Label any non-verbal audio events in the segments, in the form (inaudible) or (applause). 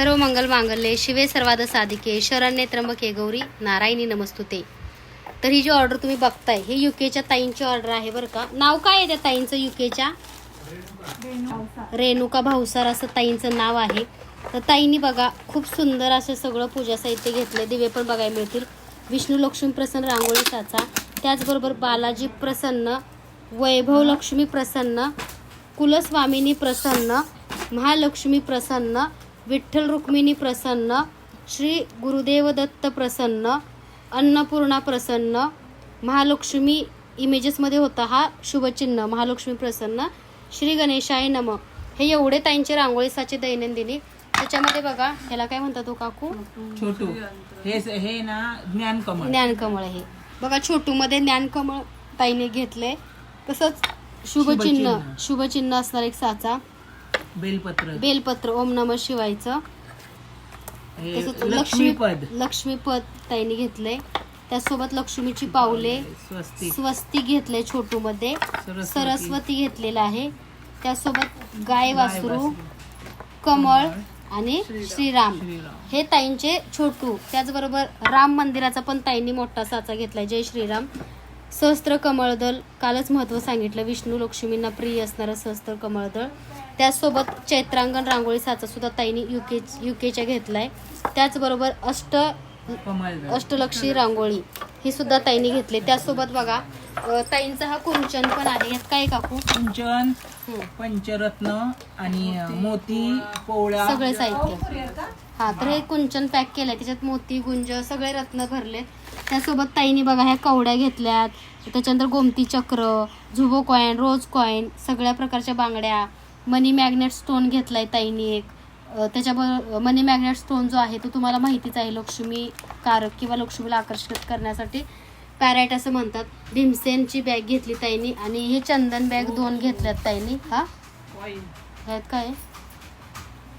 सर्व मंगल मांगल्ये शिवे सर्वाद साधिके शरण्ये त्र्यंबके गौरी नारायणी नमस्तुते. तर ही जी ऑर्डर तुम्ही बघताय हे युकेच्या ताईंची ऑर्डर आहे बरं का. नाव काय आहे त्या ताईंचं युकेच्या रेणुका भाऊसार असं ताईंचं नाव आहे. तर ताईंनी बघा खूप सुंदर असं सगळं पूजा साहित्य घेतलं दिवे पण बघायला मिळतील. विष्णू लक्ष्मी प्रसन्न रांगोळी साचा. त्याचबरोबर बालाजी प्रसन्न वैभव लक्ष्मी प्रसन्न कुलस्वामिनी प्रसन्न महालक्ष्मी प्रसन्न विठ्ठल रुक्मिणी प्रसन्न श्री गुरुदेव दत्त प्रसन्न अन्नपूर्णा प्रसन्न महालक्ष्मी इमेजेसमध्ये होता हा शुभचिन्ह महालक्ष्मी प्रसन्न श्री गणेशाय नम. हे एवढे ताईंचे रांगोळी साचे दैनंदिनी. त्याच्यामध्ये बघा ह्याला काय म्हणतात तो काकू? छोटू. हे हे ना ज्ञान कमळ ज्ञानकमळ हे बघा छोटूमध्ये ज्ञानकमळ ताईने घेतलंय. तसंच शुभचिन्ह. शुभचिन्ह असणार एक साचा. बेलपत्र. बेलपत्र ओम नम शिवायचं. हे तसंच लक्ष्मीपद लक्ष्मीपद ताईने घेतलंय. त्यासोबत लक्ष्मीची पावले. स्वस्तिक. स्वस्ती घेतलंय छोटू मध्ये सरस्वती. सरस्वती घेतलेलं आहे. त्यासोबत गाय वासरू कमळ कमळ. आणि श्रीराम. श्रीराम. हे ताईंचे छोटू. त्याचबरोबर राम मंदिराचा पण ताईंनी मोठा साचा घेतलाय. जय श्रीराम. सहस्त्र कमळदल कालच महत्त्व सांगितलं. विष्णू लक्ष्मींना प्रिय असणारं सहस्त्र कमळदळ त्याचसोबत चैत्रांगण रांगोळी साचा सुद्धा ताईंनी युके युकेच्या घेतलाय. त्याचबरोबर अष्ट अष्टलक्षी रांगोळी ही सुद्धा ताईंनी घेतली. त्यासोबत बघा ताईंचा हा कुंचन पण आहे. यात काय काकू? कुंचन. पंचरत्न आणि मोती पोळ्या सगळे साहित्य. हा तर हे कुंचन पॅक केलंय. त्याच्यात मोती गुंज सगळे रत्न भरले त्यासोबत ताईने बघा ह्या कवड्या घेतल्यात. त्याच्यानंतर गोमती चक्र झुबो कॉईन रोज कॉईन सगळ्या प्रकारच्या बांगड्या. मनी मॅग्नेट स्टोन घेतलाय ताईने एक. त्याच्याबरोबर मनी मॅग्नेट स्टोन जो आहे तो तुम्हाला माहितीच आहे लक्ष्मी कारक किंवा लक्ष्मीला आकर्षित करण्यासाठी पॅरेट असं म्हणतात. भीमसेनची बॅग घेतली ताईनी आणि हे चंदन बॅग दोन घेतल्यात ताईनी. हा? ह्यात काय? आहे?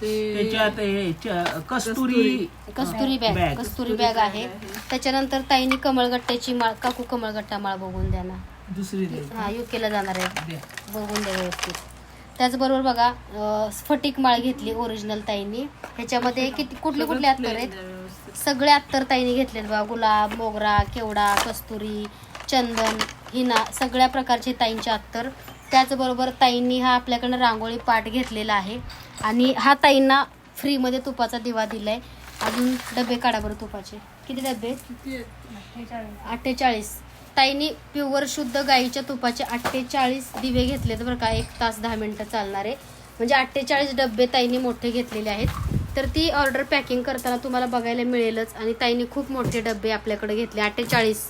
त्याच्यात हे च- Kasturi Kasturi. Bag. Bag. Kasturi bag आहे. त्याच्यानंतर ताईनी कमळगट्ट्याची माळ काकू कमळगट्टा माळ बघून द्या ना. दुसरी दे. हा युकेला जाणार आहे. दे. बघून द्या व्यवस्थित. त्याचबरोबर बघा अं, स्फटिक माळ घेतली ओरिजिनल ताईंनी. ह्याच्यामध्ये किती कुठले कुठले अत्तर आहेत? सगळे अत्तर ताईंनी घेतलेत बघा. गुलाब मोगरा केवडा कस्तुरी चंदन हिना सगळ्या प्रकारचे ताईंचे अत्तर. त्याचबरोबर ताईंनी हा आपल्याकडनं रांगोळी पाठ घेतलेला आहे. आणि हा ताईंना फ्रीमध्ये तुपाचा दिवा दिलाय. अजून डबे काढा बरं तुपाचे. किती डबे? अठ्ठेचाळीस. ताईंनी प्युअर शुद्ध गाईच्या तुपाचे अठ्ठेचाळीस दिवे घेतलेत बरं का. एक तास दहा मिनटं चालणारे म्हणजे अठ्ठेचाळीस डबे ताईंनी मोठे घेतलेले आहेत. तर ती ऑर्डर पॅकिंग करताना तुम्हाला बघायला मिळेलच. आणि ताईंनी खूप मोठे डबे आपल्याकडे घेतले. अठ्ठेचाळीस.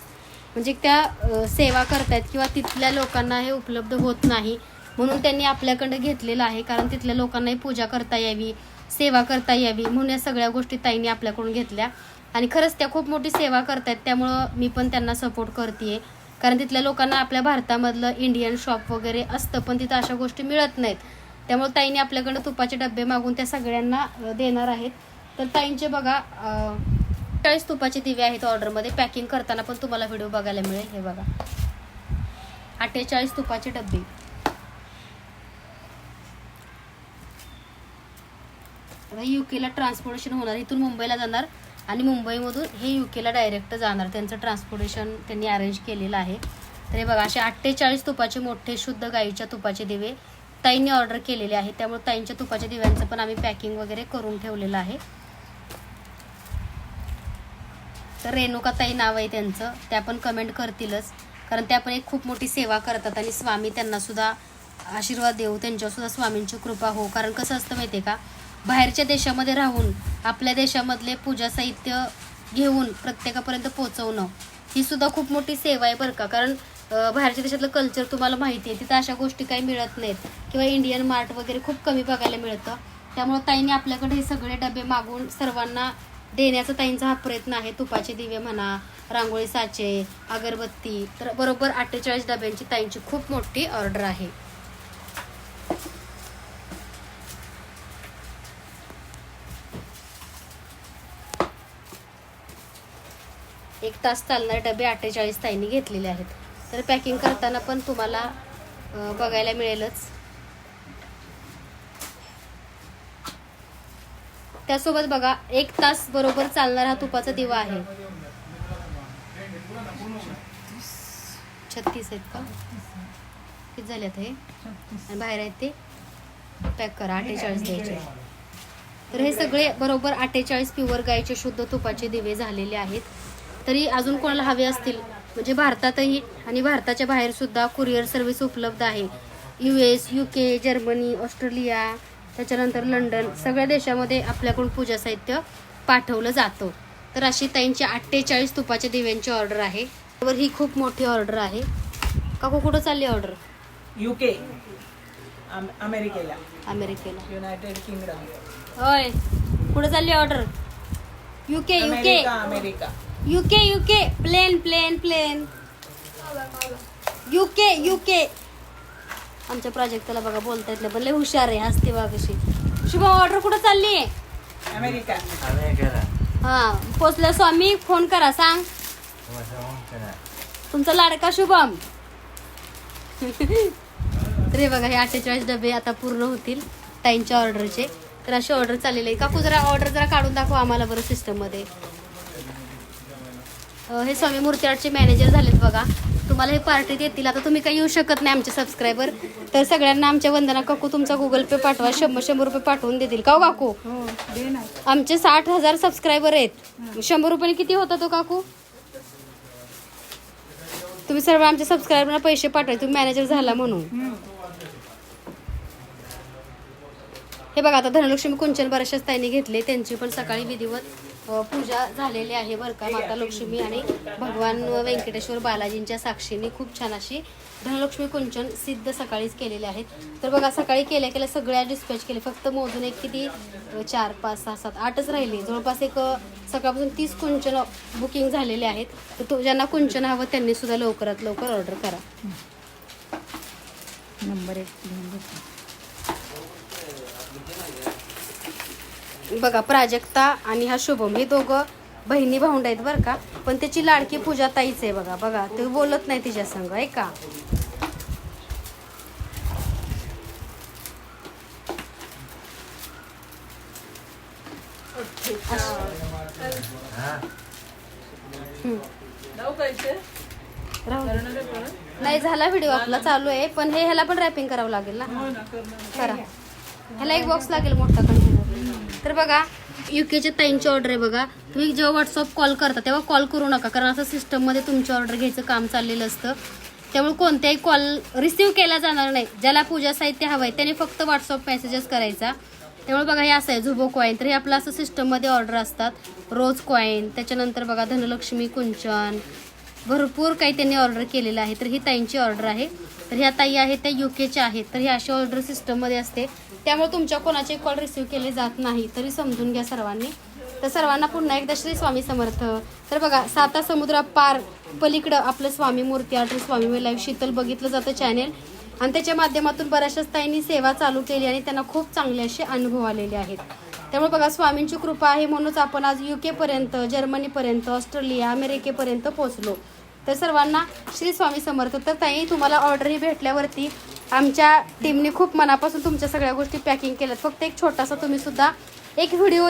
म्हणजे त्या सेवा करतायत किंवा तिथल्या लोकांना हे उपलब्ध होत नाही म्हणून त्यांनी आपल्याकडे घेतलेलं आहे. कारण तिथल्या लोकांनाही पूजा करता यावी सेवा करता यावी म्हणून या सगळ्या गोष्टी ताईंनी आपल्याकडून घेतल्या. आणि खरंच त्या खूप मोठी सेवा करतायत त्यामुळं मी पण त्यांना सपोर्ट करते कारण तिथल्या लोकांना आपल्या भारतामधलं इंडियन शॉप वगैरे असतं पण तिथं अशा गोष्टी मिळत नाहीत. त्यामुळे ताईंनी आपल्याकडं तुपाचे डबे मागून त्या सगळ्यांना देणार आहेत. तर ताईंचे बघा अठ्ठावीस तुपाचे दिवे आहेत ऑर्डरमध्ये. पॅकिंग करताना पण तुम्हाला व्हिडिओ बघायला मिळेल. हे बघा. अठ्ठेचाळीस तुपाचे डबे युकेला ट्रान्सपोर्टेशन होणार. इथून मुंबईला जाणार आणि मुंबईमधून हे युकेला डायरेक्ट जाणार. त्यांचं ट्रान्सपोर्टेशन त्यांनी अरेंज केलेलं आहे. तर हे बघा असे अठ्ठेचाळीस तुपाचे मोठे शुद्ध गाईच्या तुपाचे दिवे ताईंनी ऑर्डर केलेले आहे त्यामुळे ताईंच्या तुपाच्या दिव्यांचं पण आम्ही पॅकिंग वगैरे करून ठेवलेलं आहे. तर रेणुकाताई नाव आहे त्यांचं. त्या पण कमेंट करतीलच. कारण त्या पण एक खूप मोठी सेवा करतात आणि स्वामी त्यांनासुद्धा आशीर्वाद देऊ. त्यांच्यावरसुद्धा स्वामींची कृपा हो. कारण कसं असतं माहिती आहे का? बाहेरच्या देशामध्ये राहून आपल्या देशामधले पूजा साहित्य घेऊन प्रत्येकापर्यंत पोचवणं ही सुद्धा खूप मोठी सेवा आहे बरं का? कारण बाहेरच्या देशातलं कल्चर तुम्हाला माहिती आहे. तिथं अशा गोष्टी काही मिळत नाहीत. किंवा इंडियन मार्ट वगैरे खूप कमी बघायला मिळतं. त्यामुळं ताईने आपल्याकडे हे सगळे डबे मागून सर्वांना देण्याचा ताईंचा हा प्रयत्न आहे. तुपाचे दिवे म्हणा रांगोळी साचे अगरबत्ती तर बरोबर अठ्ठेचाळीस डब्यांची ताईंची खूप मोठी ऑर्डर आहे. एक तास चालणारे डबे अठ्ठेचाळीस ताईंनी घेतलेले आहेत. तर पॅकिंग करताना पण तुम्हाला बघायला मिळेलच. त्यासोबत बघा एक तास बरोबर चालणारा हा तुपाचा दिवा आहे. छत्तीस आहेत का? किती झाले आता हे? आणि बाहेर आहेत ते? पॅक करा अठ्ठेचाळीस द्यायचे तर हे सगळे बरोबर अठ्ठेचाळीस प्युअर गायचे शुद्ध तुपाचे दिवे झालेले आहेत. तरी अजून कोणाला हवे असतील? म्हणजे भारतातही आणि भारताच्या बाहेर सुद्धा कुरिअर सर्व्हिस उपलब्ध आहे. U S U K Germany Australia त्याच्यानंतर लंडन सगळ्या देशामध्ये आपल्याकडून पूजा साहित्य पाठवलं जातं. तर अशी ताईंची अठ्ठेचाळीस तुपाच्या दिव्यांची ऑर्डर आहे. वर ही खूप मोठी ऑर्डर आहे. काकू कुठं चालली ऑर्डर? युके अमेरिकेला. अमेरिकेला. युनायटेड किंगडम होय. कुठं चालली order? UK UK America America. UK UK plane plane plane UK UK आमच्या प्रोजेक्टला बघा बोलता येत नाही पण लय हुशार आहे हसते बघा कशी शुभम ऑर्डर कुठं चालली अमेरिका. हा पोचलं. स्वामी फोन करा सांग. तुमचा लाडका शुभम. (laughs) तर हे बघा हे अठ्ठेचाळीस डबे आता पूर्ण होतील ताईंच्या ऑर्डरचे तर अशी ऑर्डर चाललेली आहे. काकू जरा ऑर्डर जरा काढून दाखवा आम्हाला बरं सिस्टममध्ये हे स्वामी मूर्ती आर्टचे मॅनेजर झालेत बघा. तुम्हाला हे पार्टी देतील. आता तुम्ही काही येऊ शकत नाही आमचे सबस्क्रायबर तर सगळ्यांना आमच्या वंदना काकू तुमचा गुगल पे पाठवा शंभर शंभर रुपये पाठवून देतील. का हो काकू आमचे साठ हजार सबस्क्रायबर आहेत. शंभर रुपये किती होता तो काकू? तुम्ही सर्व आमच्या सबस्क्रायबरना पैसे पाठवाय तुम्ही मॅनेजर झाला म्हणून. हे बघा आता धनलक्ष्मी कुंचन बऱ्याचशाच ताईने घेतले त्यांची पण सकाळी विधिवत पूजा झालेली आहे बरं का माता लक्ष्मी आणि भगवान व्यंकटेश्वर बालाजींच्या साक्षीने खूप छान अशी धनलक्ष्मी कुंचन सिद्ध सकाळीच केलेले आहेत तर बघा सकाळी केल्या केल्या सगळ्या डिस्पॅच केले फक्त मोजून एक किती? चार पाच सहा सात आठच राहिली. जवळपास एक सकाळपासून तीस कुंचन बुकिंग झालेले आहेत. तर तो ज्यांना कुंचन हवं त्यांनी सुद्धा लवकरात लवकर ऑर्डर करा. नंबर एक बघा प्राजक्ता आणि हा शुभम हे दोघं बहिणी भाऊंड आहेत बरं का. पण त्याची लाडकी पूजा ताईच आहे बघा बघा ते बोलत नाही तिच्या संग आहे का? नाही झाला व्हिडिओ आपला चालू आहे. पण हे ह्याला पण रॅपिंग करावं लागेल ना. करा. ह्याला एक बॉक्स लागेल मोठा कंटेनर तर बघा युकेच्या ताईंची ऑर्डर आहे बघा. तुम्ही जेव्हा व्हॉट्सअप कॉल करता तेव्हा कॉल करू नका कारण असं सिस्टममध्ये तुमची ऑर्डर घ्यायचं काम चाललेलं असतं. त्यामुळे कोणत्याही कॉल रिसीव्ह केला जाणार नाही. ज्याला पूजा साहित्य हवं आहे त्याने फक्त व्हॉट्सअप मेसेजेस करायचा. त्यामुळे बघा हे असं आहे झुबो कॉईन तर हे आपलं असं सिस्टममध्ये ऑर्डर असतात. रोज कॉईन त्याच्यानंतर बघा धनलक्ष्मी कुंचन. भरपूर काही त्यांनी ऑर्डर केलेलं आहे. तर ही ताईंची ऑर्डर आहे. तर ह्या ताई आहेत त्या युकेच्या आहेत. तर ही अशी ऑर्डर सिस्टममध्ये असते. त्यामुळे तुमच्या कोणाचे कॉल रिसिव्ह केले जात नाही तरी समजून घ्या सर्वांनी. तर सर्वांना पुन्हा एकदा श्री स्वामी समर्थ. तर बघा साता समुद्रा पार पलीकडं आपलं स्वामी मूर्ती आर्ट स्वामी लाईव्ह शीतल बघितलं जातं चॅनेल आणि त्याच्या माध्यमातून बऱ्याचशाच ताईंनी सेवा चालू केली आणि त्यांना खूप चांगले असे अनुभव आलेले आहेत. त्यामुळे बघा स्वामींची कृपा आहे म्हणूनच आपण आज यू केपर्यंत जर्मनीपर्यंत ऑस्ट्रेलिया अमेरिकेपर्यंत पोहोचलो. तर सर्वांना श्री स्वामी समर्थ. तर ताई तुम्हाला ऑर्डरही भेटल्यावरती आमच्या टीमने खूप मनापासून तुमच्या सगळ्या गोष्टी पॅकिंग केल्यात. फक्त एक छोटासा तुम्ही सुद्धा एक व्हिडिओ